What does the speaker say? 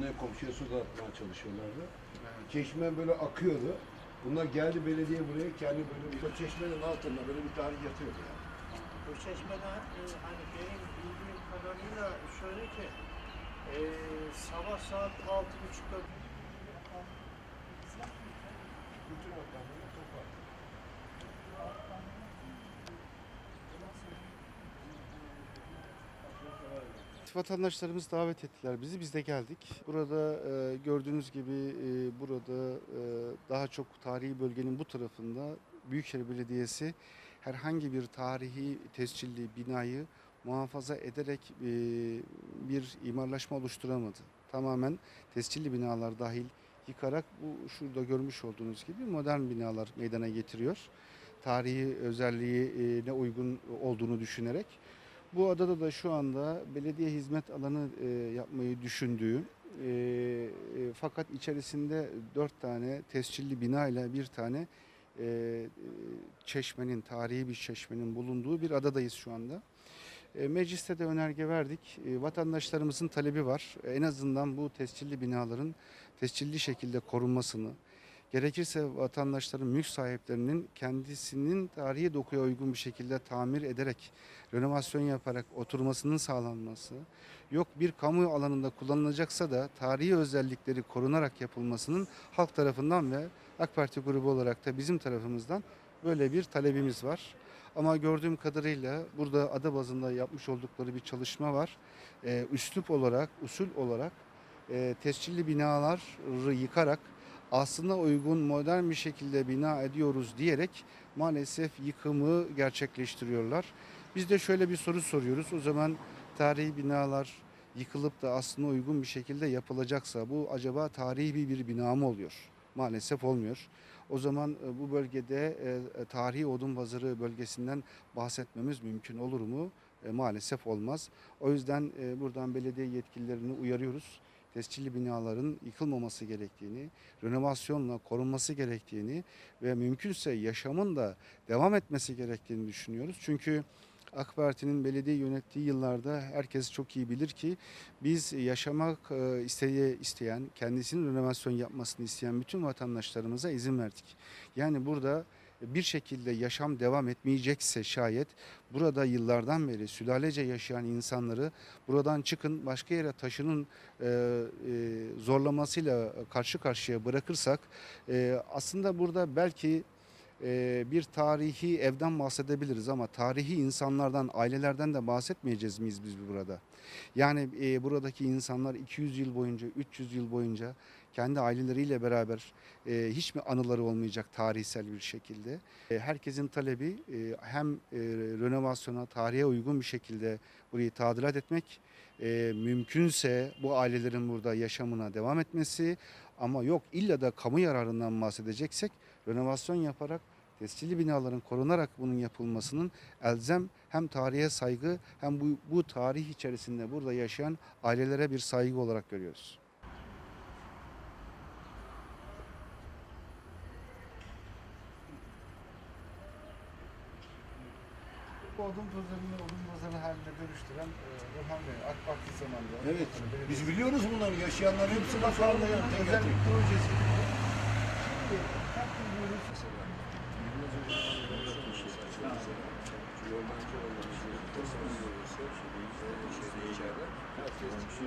konuya komşuya su dağıtmaya çalışıyorlardı. Çeşme böyle akıyordu. Bunlar geldi belediye buraya kendi böyle bir çeşmenin altında böyle bir tarih yatıyordu yani. Bu çeşmeden e, hani benim bildiğim kadarıyla şöyle ki e, sabah saat altı buçukta Bütün ortamları toplar. Vatandaşlarımız davet ettiler bizi, biz de geldik. Burada e, gördüğünüz gibi e, burada e, daha çok tarihi bölgenin bu tarafında Büyükşehir Belediyesi herhangi bir tarihi tescilli binayı muhafaza ederek e, bir imarlaşma oluşturamadı. Tamamen tescilli binalar dahil yıkarak bu şurada görmüş olduğunuz gibi modern binalar meydana getiriyor. Tarihi özelliğine uygun olduğunu düşünerek. Bu adada da şu anda belediye hizmet alanı e, yapmayı düşündüğü e, e, fakat içerisinde dört tane tescilli bina ile bir tane e, çeşmenin, tarihi bir çeşmenin bulunduğu bir adadayız şu anda. E, mecliste de önerge verdik. E, vatandaşlarımızın talebi var. E, en azından bu tescilli binaların tescilli şekilde korunmasını, gerekirse vatandaşların, mülk sahiplerinin kendisinin tarihi dokuya uygun bir şekilde tamir ederek renovasyon yaparak oturmasının sağlanması, yok bir kamu alanında kullanılacaksa da tarihi özellikleri korunarak yapılmasının halk tarafından ve AK Parti grubu olarak da bizim tarafımızdan böyle bir talebimiz var. Ama gördüğüm kadarıyla burada ada bazında yapmış oldukları bir çalışma var. Ee, üslup olarak, usul olarak e, tescilli binaları yıkarak aslında uygun modern bir şekilde bina ediyoruz diyerek maalesef yıkımı gerçekleştiriyorlar. Biz de şöyle bir soru soruyoruz. O zaman tarihi binalar yıkılıp da aslında uygun bir şekilde yapılacaksa bu acaba tarihi bir, bir bina mı oluyor? Maalesef olmuyor. O zaman e, bu bölgede e, tarihi odun pazarı bölgesinden bahsetmemiz mümkün olur mu? E, maalesef olmaz. O yüzden e, buradan belediye yetkililerini uyarıyoruz. Tescilli binaların yıkılmaması gerektiğini, renovasyonla korunması gerektiğini ve mümkünse yaşamın da devam etmesi gerektiğini düşünüyoruz. Çünkü AK Parti'nin belediye yönettiği yıllarda herkes çok iyi bilir ki biz yaşamak e, isteye, isteyen, kendisinin renovasyon yapmasını isteyen bütün vatandaşlarımıza izin verdik. Yani burada bir şekilde yaşam devam etmeyecekse şayet burada yıllardan beri sülalece yaşayan insanları buradan çıkın başka yere taşının e, e, zorlamasıyla karşı karşıya bırakırsak e, aslında burada belki e, bir tarihi evden bahsedebiliriz ama tarihi insanlardan, ailelerden de bahsetmeyeceğiz miyiz biz burada? Yani e, buradaki insanlar 200 yıl boyunca, 300 yıl boyunca kendi aileleriyle beraber e, hiç mi anıları olmayacak tarihsel bir şekilde? E, herkesin talebi hem renovasyona, tarihe uygun bir şekilde burayı tadilat etmek, mümkünse bu ailelerin burada yaşamına devam etmesi ama yok illa da kamu yararından bahsedeceksek renovasyon yaparak tescilli binaların korunarak bunun yapılmasının elzem hem tarihe saygı hem bu, bu tarih içerisinde burada yaşayan ailelere bir saygı olarak görüyoruz. Bu odun pazarını odun pazarı haline dönüştüren e, Orhan Bey AK Parti zamanında. Evet. Biz biliyoruz bunları. Yaşayanların hepsi laflarla yaptı. özel bir projesi. içeride. Herkes çıkıyor.